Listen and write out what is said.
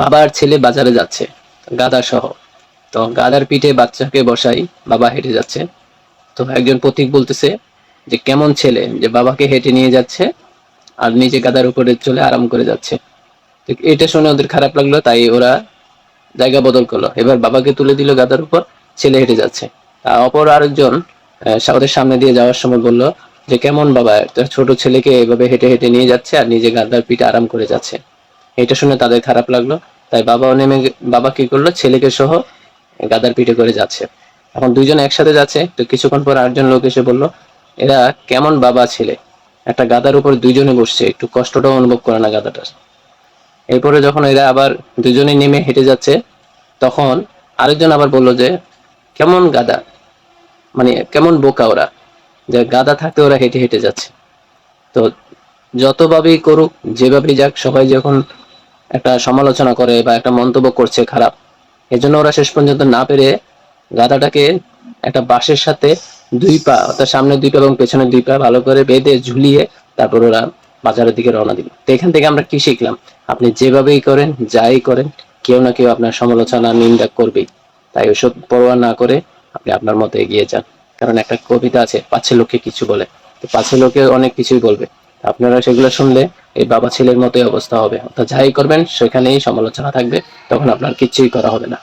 বাবা আর ছেলে বাজারে যাচ্ছে গাদা সহ তো গাদার পিঠে বাচ্চাকে বসাই বাবা হেঁটে যাচ্ছে। তো একজন পথিক বলতেছে যে, কেমন ছেলে? যে বাবাকে হেঁটে নিয়ে যাচ্ছে আর নিজে গাদার উপরে চলে আরাম করে যাচ্ছে। তো এটা শুনে ওদের খারাপ লাগল, তাই ওরা জায়গা বদল করল। এবার বাবাকে তুলে দিল গাদার উপর, ছেলে হেঁটে যাচ্ছে। আর অপর আরেকজন ওদের সামনে দিয়ে যাওয়ার সময় বলল যে, কেমন বাবা? ছোট ছেলেকে এভাবে হেঁটে হেঁটে নিয়ে যাচ্ছে আর নিজে গাদার পিঠে আরাম করে যাচ্ছে। এটা শুনে তাদের খারাপ লাগল। তাই বাবাও নেমে বাবা কি করল? ছেলেকে সহ গাদার পিঠে করে যাচ্ছে। এখন দুইজন একসাথে যাচ্ছে। তো কিছুক্ষণ পর আরেকজন লোক এসে বলল, এরা কেমন বাবা ছেলে? একটা গাদার উপর দুইজনে বসছে। একটু কষ্টটাও অনুভব করে না গাদাটার। এরপরে যখন এরা আবার দুজনে নেমে হেঁটে যাচ্ছে, তখন আরেকজন আবার বলল যে, কেমন গাদা? মানে কেমন বোকা ওরা? যে গাদা থাকতে ওরা হেঁটে হেঁটে যাচ্ছে। তো যতভাবেই করুক, যেভাবেই যাক, সবাই যখন একটা সমালোচনা করে বা একটা মন্তব্য করছে খারাপ। এজন্য ওরা শেষ পর্যন্ত না পেরে গাদাটাকে একটা বাঁশের সাথে দুই পা, অর্থাৎ সামনে দুই পা এবং পেছনে দুই পা ভালো করে বেঁধে ঝুলিয়ে তারপর ওরা বাজারের দিকে রওনা দিল। তো এখান থেকে আমরা কি শিখলাম? আপনি যেভাবেই করেন, যাই করেন, কেউ না কেউ আপনার সমালোচনা, নিন্দা করবেই। তাই ওসব পরোয়া না করে আপনি আপনার মতো এগিয়ে যান। কারণ একটা কবিতা আছে পাচ্ছে লোককে কিছু বলে। তো পাচ্ছে লোকে অনেক কিছুই বলবে। আপনারা সেগুলো শুনলে এই বাবা ছেলের মতোই অবস্থা হবে। অর্থাৎ যাই করবেন, সেখানেই সমালোচনা থাকবে, তখন আপনার কিচ্ছুই করা হবে না।